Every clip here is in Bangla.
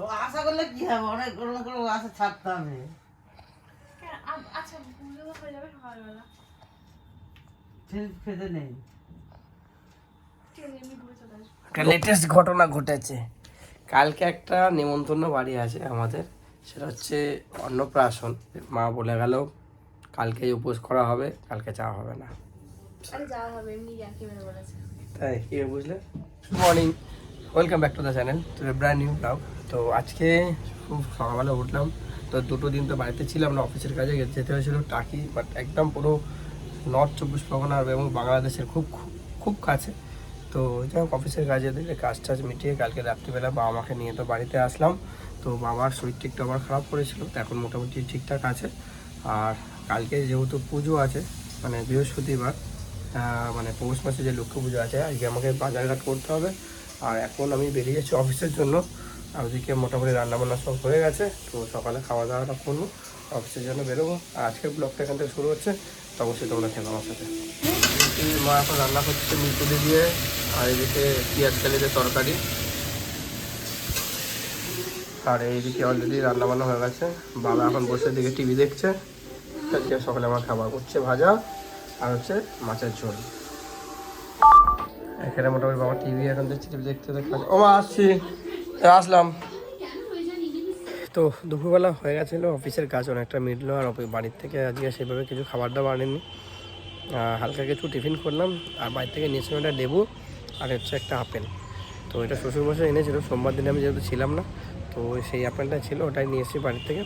তো আশা করলে কি হবে? অনেক কোনো কোনো আশা ছাড়তে হবে। আচ্ছা হয়ে যাবে সকালবেলা। নেই। একটা লেটেস্ট ঘটনা ঘটেছে। কালকে একটা নেমন্তন্ন বাড়ি আছে আমাদের সেটা হচ্ছে অন্নপ্রাশন। মা বলে গেল কালকে উপোস করা হবে কালকে যাওয়া হবে না তাই কি বুঝলে? Good morning welcome back to the channel to brand new blog তো আজকে খুব সকালবেলা উঠলাম। তো দুটো দিন তো বাড়িতে ছিলাম না অফিসের কাজে যেতে হয়েছিল টাকি বাট একদম পুরো নর্থ চব্বিশ পরগনা এবং বাংলাদেশের খুব, খুব- কাছে। তো যাই হোক অফিসের কাজে দিলে কাজ টাজ মিটিয়ে কালকে রাত্রিবেলা বাবা মাকে নিয়ে তো বাড়িতে আসলাম। তো বাবার শরীরটা একটু আবার খারাপ করেছিল, তো এখন মোটামুটি ঠিকঠাক আছে। আর কালকে যেহেতু পুজো আছে মানে বৃহস্পতিবার মানে পৌষ মাসে যে লক্ষ্মী পুজো আছে, আজকে আমাকে বাজারঘাট করতে হবে। আর এখন আমি বেরিয়ে যাচ্ছি অফিসের জন্য। আর ওদিকে মোটামুটি রান্নাবান্না সব হয়ে গেছে, তো সকালে খাওয়া দাওয়াটা করব, অফিসের জন্য বেরোবো। আর আজকের ব্লগটা এখান থেকে শুরু হচ্ছে, তো অবশ্যই তোমরা থেকো আমার সাথে। মা এখন রান্না করছে মিতুলি দিয়ে, আর এদিকে পেঁয়াজ কালিতে তরকারি। আর এইদিকে অলরেডি রান্না বান্না হয়ে গেছে। বাবা এখন বসে দিকে টিভি দেখছে আজকে সকালে আমার খাবার করছে ভাজা, আর হচ্ছে মাছের ঝোল। এখানে মোটামুটি বাবা টিভি এখন দেখছে, টিভি দেখতে দেখতে। ও মা, আসছি। আসলাম। তো দুপুরবেলা হয়ে গেছিল, অফিসের কাজ অনেকটা মিটলো আর বাড়ির থেকে আজকে সেভাবে কিছু খাবার দাবার আনেনি। হালকা কিছু টিফিন করলাম, আর বাড়ি থেকে নিয়েছিলাম একটা লেবু আর হচ্ছে একটা আপেল। তো এটা শ্বশুর শ্বশুরমশাই এনেছিল, সোমবার দিনে আমি যেহেতু ছিলাম না, তো সেই আপেলটা ছিল, ওটাই নিয়ে এসেছি বাড়ি থেকে।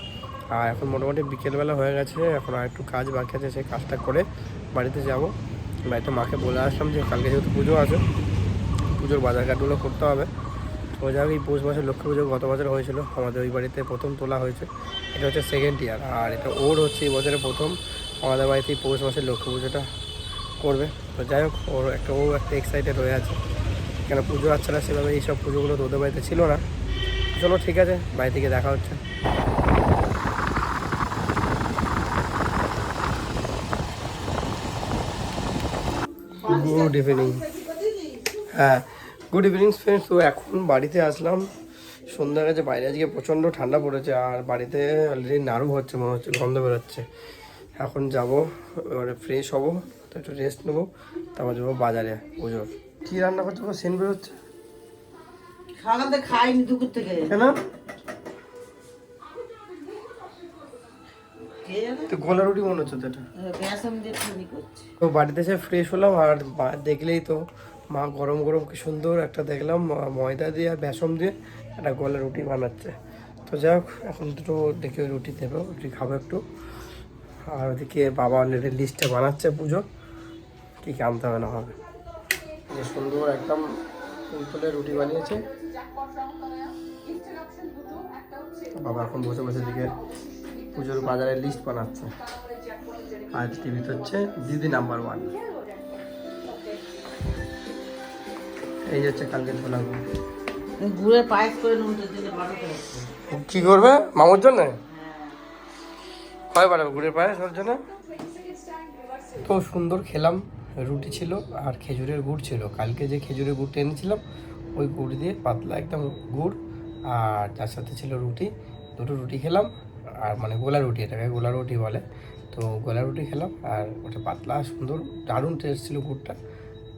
আর এখন মোটামুটি বিকেলবেলা হয়ে গেছে, এখন আর একটু কাজ বাকি আছে, সেই কাজটা করে বাড়িতে যাব। বাড়িতে মাকে বলে আসলাম যে কালকে যেহেতু পুজো আছে, পুজোর বাজার ঘাটগুলো করতে হবে। তো যাক এই পৌষ মাসের লক্ষ্মী পুজো গত বছর হয়েছিল, আমাদের ওই বাড়িতে প্রথম তোলা হয়েছে। এটা হচ্ছে সেকেন্ড ইয়ার আর এটা ওর হচ্ছে এই বছরে প্রথম। আমাদের বাড়িতে এই পৌষ মাসের লক্ষ্মী পুজোটা করবে। তো যাই হোক, ওর একটা, ও একটা এক্সাইটেড হয়ে আছে। কেন পুজো আচ্ছা না সেভাবে এইসব পুজোগুলো তো ওদের বাড়িতে ছিল না। চলো ঠিক আছে বাড়ি থেকে দেখা হচ্ছে। গুড ইভিনিং হ্যাঁ গুড ইভিনিং ফ্রেন্ডস তো এখন বাড়িতে আসলাম। সন্ধ্যা গেছে বাইরে আজকে প্রচণ্ড ঠান্ডা পড়েছে আর বাড়িতে অলরেডি নাড়ু হচ্ছে মনে হচ্ছে গন্ধ বেরোচ্ছে। এখন যাব এবারে ফ্রেশ হব তো একটু রেস্ট নেব তারপর যাব বাজারে পুজোর। কী রান্না করছ গো? সেন বেরোচ্ছে? সকাল খাইনি দুপুর থেকে। কেন? তো গোলা রুটি মনে হচ্ছে এটা। তো বাড়িতে এসে ফ্রেশ হলাম আর দেখলেই তো মা গরম গরম কি সুন্দর একটা দেখলাম ময়দা দিয়ে আর বেসন দিয়ে একটা গোলা রুটি বানাচ্ছে। তো যাই হোক, এখন দুটো দেখে রুটি দেবো, রুটি খাব একটু। আর ওদিকে বাবা অলরেডি লিস্টটা বানাচ্ছে পুজো, কী কী আনতে হবে না হবে। যে সুন্দর একদম ফুলফুলে রুটি বানিয়েছে। বাবা এখন বসে বসে দিকে পুজোর বাজারের লিস্ট বানাচ্ছে। আর টিভিতে হচ্ছে দিদি নাম্বার ওয়ান। এই যে হচ্ছে কালকে তোলা গুড়ে। পায়েস করে নুনটা দিলে কি করবে? মামুর জন্য? হয় বাড়াবে গুড়ের পায়েস ওর জন্য? তো সুন্দর খেলাম। রুটি ছিল আর খেজুরের গুড় ছিল। কালকে যে খেজুরের গুড়টা এনেছিলাম ওই গুড় দিয়ে পাতলা একদম গুড় আর তার সাথে ছিল রুটি। দুটো রুটি খেলাম আর মানে গোলা রুটি এটাকে গোলা রুটি বলে। তো গোলা রুটি খেলাম আর ওটা পাতলা সুন্দর দারুণ টেস্ট ছিল গুড়টা।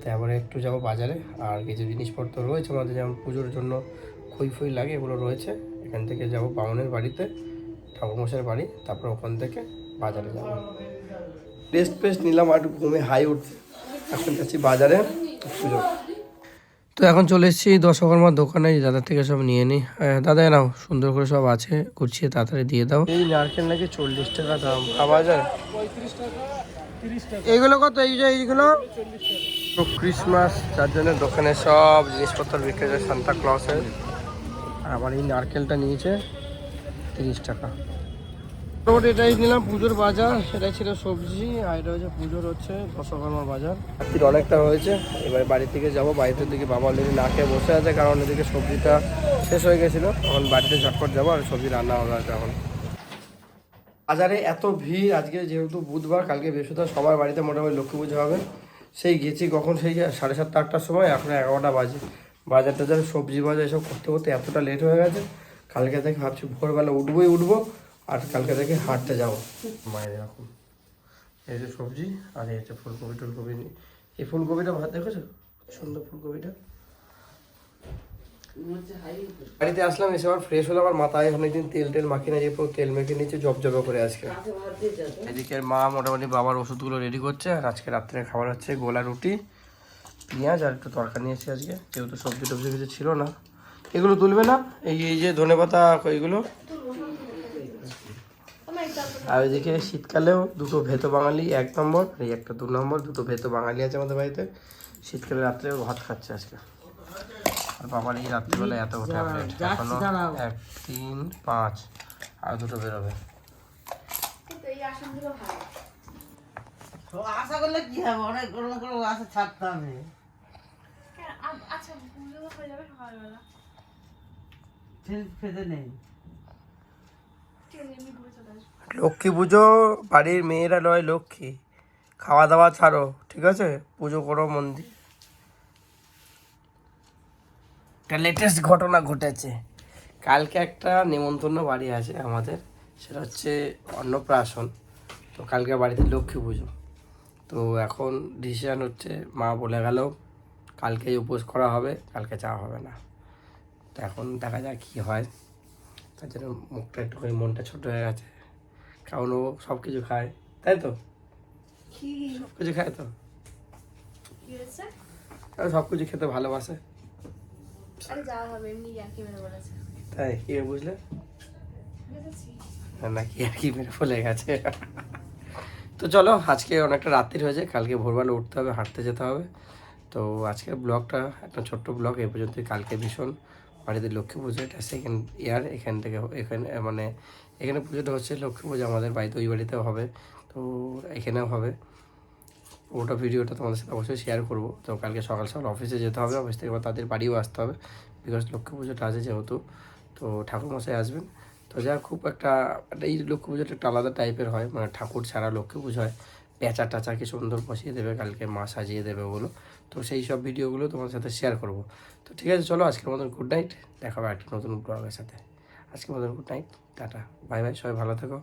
তারপরে একটু যাব বাজারে, আর কিছু জিনিসপত্র রয়েছে আমাদের, যেমন পুজোর জন্য খই ফই লাগে, এগুলো রয়েছে। এখান থেকে যাব বামনের বাড়িতে, ঠাকুরমশাইয়ের বাড়ি, তারপর ওখান থেকে বাজারে যাব। রেস্ট ফেস্ট নিলাম, আর ঘুমে হাই উঠছে। এখন যাচ্ছি বাজারে পুজো তো এখন চলে এসেছি দশকর্মার দোকানে দাদার থেকে সব নিয়ে নিই। দাদা নাও, সুন্দর করে সব আছে, গুছিয়ে তাড়াতাড়ি দিয়ে দাও। এই নারকেল নাকি চল্লিশ টাকা দাম যায়? এইগুলো কত? এই যে এইগুলো? তো ক্রিসমাস যার জন্য দোকানে সব জিনিসপত্র বিক্রি হচ্ছে সান্তা ক্লসের আর আমার এই নারকেলটা নিয়েছে তিরিশ টাকা। মোটামুটি এটাই নিলাম, পুজোর বাজার। সেটাই ছিল সবজি, আর এটা হচ্ছে পুজোর হচ্ছে দশকর্মার বাজার। রাত্রির অনেকটা হয়েছে, এবার বাড়ি থেকে যাব। বাড়িতে দিকে বাবা অলরেডি না খেয়ে বসে আছে, কারণ এদিকে সবজিটা শেষ হয়ে গেছিল। তখন বাড়িতে ঝটপট যাব, আর সবজি রান্না হবে এখন। বাজারে এত ভিড়, আজকে যেহেতু বুধবার, কালকে বৃহস্পতিবার, সবার বাড়িতে মোটামুটি লক্ষ্মী পুজো হবে। সেই গেছি কখন? সেই সাড়ে সাতটা, আটটার সময়। এখন এগারোটা বাজে। বাজার টাজার, সবজি বাজার, এসব করতে করতে এতটা লেট হয়ে গেছে। কালকে থেকে ভাবছি ভোরবেলা উঠবোই উঠবো, আর কালকে থেকে হাঁটতে যাব। মায়ের এরকম। এই যে সবজি, আর এই হচ্ছে ফুলকপি টুলকপি এই ফুলকপিটা ভাত দেখেছ? সুন্দর ফুলকপিটা। বাড়িতে আসলাম এসে আবার ফ্রেশ হলো আমার মাথায় অনেকদিন তেল টেল মাখি না যে পুরো তেল মেখে নিচ্ছে জব জবে করে আজকে। এদিকে মা মোটামুটি বাবার ওষুধগুলো রেডি করছে আর আজকে রাত্রে খাবার হচ্ছে গোলা রুটি পেঁয়াজ আর একটু তরকারি নিয়েছি আজকে। যেহেতু সবজি টবজি কিছু ছিল না। এগুলো তুলবে না এই এই যে ধনে পাতা এইগুলো আর এদিকে শীতকালেও দুটো ভেতো বাঙালি এক নম্বর আর এই একটা দু নম্বর দুটো ভেতো বাঙালি আছে আমাদের বাড়িতে। শীতকালে রাত্রে ভাত খাচ্ছে আজকে। বাবার এই রাত্রিবেলা এত ট্যাবলেট যাচ্ছি, এখনও এক তিন পাঁচ। আর দুটো বেরোবে। আশা করলে কি হবে? অনেক আশা আচ্ছা হয়ে যাবে সকালবেলা। নেই। লক্ষ্মী পুজো বাড়ির মেয়েরা নয় লক্ষ্মী। খাওয়া দাওয়া ছাড়ো ঠিক আছে? পুজো করো মন্দির। একটা লেটেস্ট ঘটনা ঘটেছে। কালকে একটা নেমন্তন্ন বাড়ি আছে আমাদের সেটা হচ্ছে অন্নপ্রাশন। তো কালকে বাড়িতে লক্ষ্মী পুজো। তো এখন ডিসিশান হচ্ছে মা বলে গেল কালকে উপোস করা হবে কালকে যাওয়া হবে না। তো এখন দেখা যাক কী হয়। তার জন্য মুখটা একটু একটুখানি মনটা ছোট হয়ে গেছে। কারণ ও সব কিছু খায় তাই তো? কি? সব কিছু খায় তো? সব কিছু খেতে ভালোবাসে। আরে যাওয়া হবে এমনি ইয়াকি মেরে বলেছে তাই কি বুঝলে বুঝেছি না কি আর কি মেরে ফলে গেছে তো চলো আজকে অনেকটা রাত্রির হয়েছে কালকে ভোরবেলা উঠতে হবে হাঁটতে যেতে হবে। তো আজকে ব্লগটা একটা ছোট্ট ব্লগ এই পর্যন্ত কালকে ভীষণ বাড়িতে লক্ষ্মী পুজো এটা সেকেন্ড ইয়ার এখান থেকে এখানে মানে এখানে পুজোটা হচ্ছে লক্ষ্মী পুজো আমাদের বাড়িতে ওই বাড়িতেও হবে। তো এখানেও হবে। ওটা ভিডিওটা তোমাদের সাথে অবশ্যই শেয়ার করব। তো কালকে সকাল সকাল অফিসে যেতে হবে অফিস থেকে তাদের বাড়িও আসতে হবে বিকজ লক্ষ্মী পুজোটা আছে যেহেতু। তো ঠাকুরমশাই আসবেন। তো যা খুব একটা একটা এই লক্ষ্মী পুজোটা একটা আলাদা টাইপের হয়। মানে ঠাকুর ছাড়া লক্ষ্মী পুজো হয়। পেঁচা টাচাকে সুন্দর বসিয়ে দেবে, কালকে মা সাজিয়ে দেবে ওগুলো তো সেই সব ভিডিওগুলো তোমার সাথে শেয়ার করব। তো ঠিক আছে, চলো আজকের মতন গুড নাইট দেখা হবে একটা নতুন ব্লগের সাথে। আজকের মতন good night tata. Bye bye সবাই ভালো থেকো।